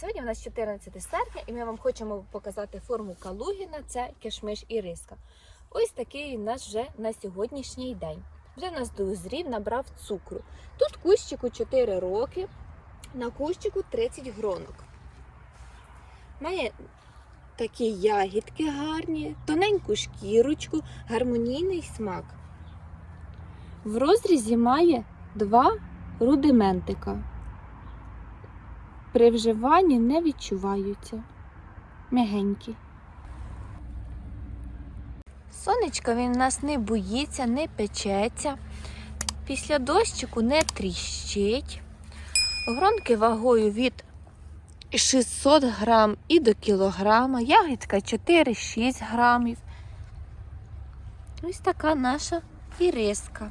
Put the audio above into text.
Сьогодні у нас 14 серпня, і ми вам хочемо показати форму Калугіна. Це кишмиш і риска. Ось такий у нас вже на сьогоднішній день. Вже в нас дозрів, набрав цукру. Тут кущику 4 роки, на кущику 30 гронок. Має такі ягідки гарні, тоненьку шкірочку, гармонійний смак. В розрізі має два рудиментика. При вживанні не відчуваються. Мягенькі. Сонечка він у нас не боїться, не печеться. Після дощику не тріщить. Гронки вагою від 600 грам і до кілограма. Ягідка 4-6 грамів. Ось така наша іриска.